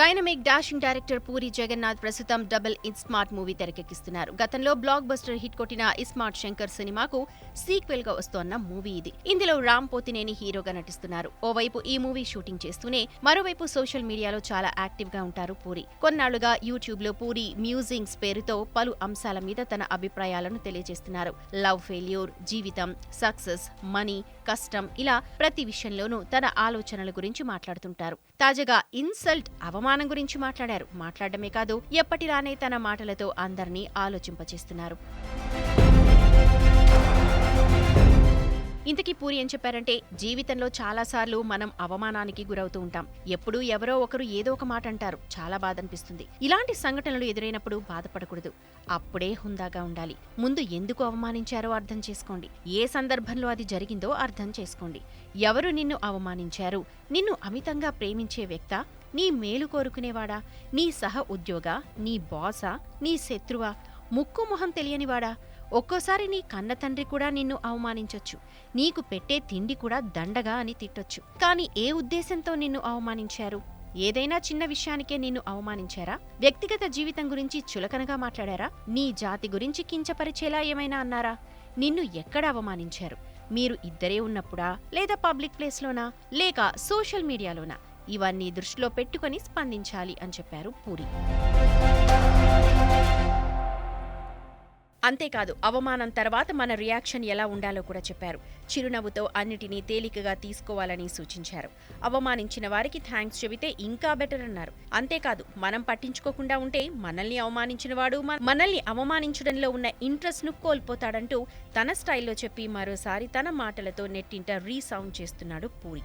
Dynamic dashing director Puri Jagannadh ప్రస్తుతం Double iSmart movie తెరకెక్కిస్తున్నారు. గతంలో block buster hit కొట్టిన ఇస్మార్ట్ శంకర్ సినిమాకు సీక్వెల్గా వస్తోన్న మూవీ ఇది. ఇందులో రామ్ పోతినేని హీరోగా నటిస్తున్నారు. ఓవైపు ఈ మూవీ షూటింగ్ చేస్తూనే మరోవైపు సోషల్ మీడియాలో చాలా యాక్టివ్గా ఉంటారు పూరి. కొన్నాళ్ళుగా యూట్యూబ్లో పూరి మ్యూజింగ్స్ పేరుతో పలు అంశాల మీద తన అభిప్రాయాలను తెలియజేస్తున్నారు. లవ్ ఫెయిల్యూర్ జీవితం సక్సెస్ మనీ కష్టం ఇలా ప్రతి విషయంలోనూ తన ఆలోచనల గురించి మాట్లాడుతుంటారు. తాజాగా ఇన్సల్ట్ అవమానం గురించి మాట్లాడారు. మాట్లాడమే కాదు ఎప్పటిలానే తన మాటలతో అందరినీ ఆలోచింపచేస్తున్నారు. ఇంతకీ పూరి ఏం చెప్పారంటే జీవితంలో చాలాసార్లు మనం అవమానానికి గురవుతూ ఉంటాం. ఎప్పుడూ ఎవరో ఒకరు ఏదో ఒక మాట అంటారు. చాలా బాధ అనిపిస్తుంది ఇలాంటి సంఘటనలు ఎదురైనప్పుడు బాధపడకూడదు. అప్పుడే హుందాగా ఉండాలి. ముందు ఎందుకు అవమానించారో అర్థం చేసుకోండి. ఏ సందర్భంలో అది జరిగిందో అర్థం చేసుకోండి. ఎవరు నిన్ను అవమానించారు? నిన్ను అమితంగా ప్రేమించే వ్యక్త నీ మేలు కోరుకునేవాడా? నీ సహ ఉద్యోగ? నీ బాసా? నీ శత్రువా? ముక్కు మొహం తెలియనివాడా? ఒక్కోసారి నీ కన్న తండ్రి కూడా నిన్ను అవమానించొచ్చు. నీకు పెట్టే తిండి కూడా దండగా అని తిట్టొచ్చు. కానీ ఏ ఉద్దేశంతో నిన్ను అవమానించారు? ఏదైనా చిన్న విషయానికే నిన్ను అవమానించారా? వ్యక్తిగత జీవితం గురించి చులకనగా మాట్లాడారా? నీ జాతి గురించి కించపరిచేలా ఏమైనా అన్నారా? నిన్ను ఎక్కడ అవమానించారు? మీరు ఇద్దరే ఉన్నప్పుడా? లేదా పబ్లిక్ ప్లేస్లోనా? లేక సోషల్ మీడియాలోనా? ఇవన్నీ దృష్టిలో పెట్టుకొని స్పందించాలి అని చెప్పారు పూరి. అంతేకాదు అవమానం తర్వాత మన రియాక్షన్ ఎలా ఉండాలో కూడా చెప్పారు. చిరునవ్వుతో అన్నిటినీ తేలికగా తీసుకోవాలని సూచించారు. అవమానించిన వారికి థ్యాంక్స్ చెబితే ఇంకా బెటర్ అన్నారు. అంతేకాదు మనం పట్టించుకోకుండా ఉంటే మనల్ని అవమానించిన వాడు మనల్ని అవమానించడంలో ఉన్న ఇంట్రెస్ట్ను కోల్పోతాడంటూ తన స్టైల్లో చెప్పి మరోసారి తన మాటలతో నెట్టింట రీసౌండ్ చేస్తున్నాడు పూరి.